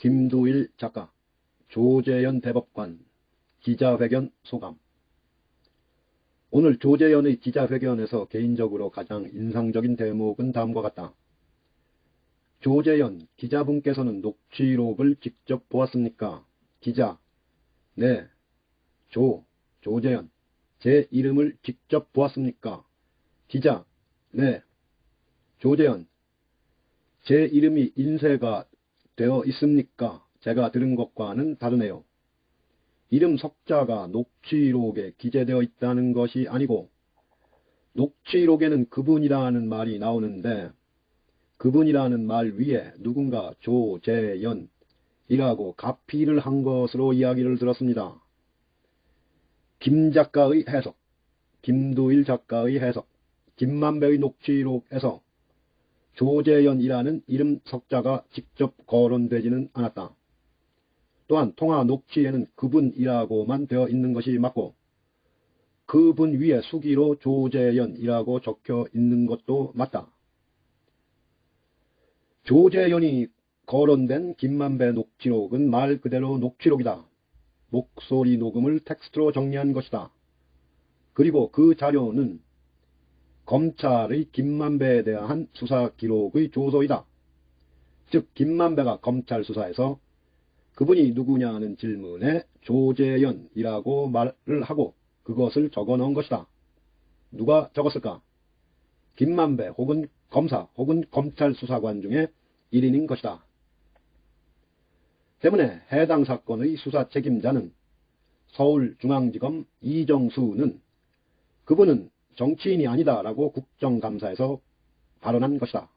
김두일 작가, 조재현 대법관, 기자회견 소감. 오늘 조재현의 기자회견에서 개인적으로 가장 인상적인 대목은 다음과 같다. 조재현 기자분께서는 녹취록을 직접 보았습니까? 기자, 네, 조, 조재현, 제 이름을 직접 보았습니까? 기자, 네, 조재현, 제 이름이 인쇄가 되어 있습니까? 제가 들은 것과는 다르네요. 이름 석자가 녹취록에 기재되어 있다는 것이 아니고 녹취록에는 그분이라는 말이 나오는데 그분이라는 말 위에 누군가 조재연이라고 가피를 한 것으로 이야기를 들었습니다. 김 작가의 해석, 김두일 작가의 해석, 김만배의 녹취록에서 조재연이라는 이름 석자가 직접 거론되지는 않았다. 또한 통화 녹취에는 그분이라고만 되어 있는 것이 맞고 그분 위에 수기로 조재연이라고 적혀 있는 것도 맞다. 조재연이 거론된 김만배 녹취록은 말 그대로 녹취록이다. 목소리 녹음을 텍스트로 정리한 것이다. 그리고 그 자료는 검찰의 김만배에 대한 수사 기록의 조서이다. 즉 김만배가 검찰 수사에서 그분이 누구냐는 질문에 조재현이라고 말을 하고 그것을 적어 놓은 것이다. 누가 적었을까? 김만배 혹은 검사 혹은 검찰 수사관 중에 1인인 것이다. 때문에 해당 사건의 수사 책임자는 서울중앙지검 이정수는 그분은 정치인이 아니다라고 국정감사에서 발언한 것이다.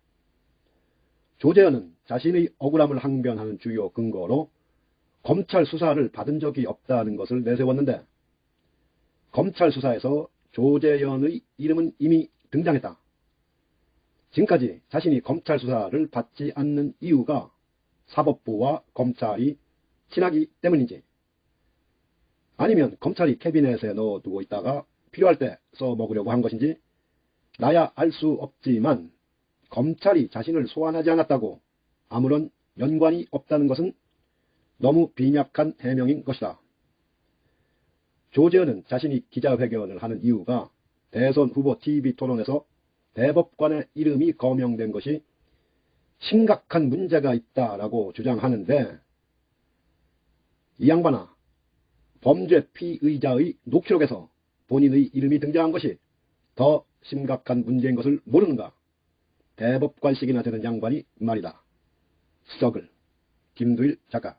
조재현은 자신의 억울함을 항변하는 주요 근거로 검찰 수사를 받은 적이 없다는 것을 내세웠는데 검찰 수사에서 조재현의 이름은 이미 등장했다. 지금까지 자신이 검찰 수사를 받지 않는 이유가 사법부와 검찰이 친하기 때문인지 아니면 검찰이 캐비넷에 넣어두고 있다가 필요할 때 써먹으려고 한 것인지 나야 알 수 없지만 검찰이 자신을 소환하지 않았다고 아무런 연관이 없다는 것은 너무 빈약한 해명인 것이다. 조재현은 자신이 기자회견을 하는 이유가 대선 후보 TV 토론에서 대법관의 이름이 거명된 것이 심각한 문제가 있다라고 주장하는데 이 양반아 범죄 피의자의 녹취록에서 본인의 이름이 등장한 것이 더 심각한 문제인 것을 모르는가? 대법관식이나 되는 양반이 말이다. 수석을 김두일 작가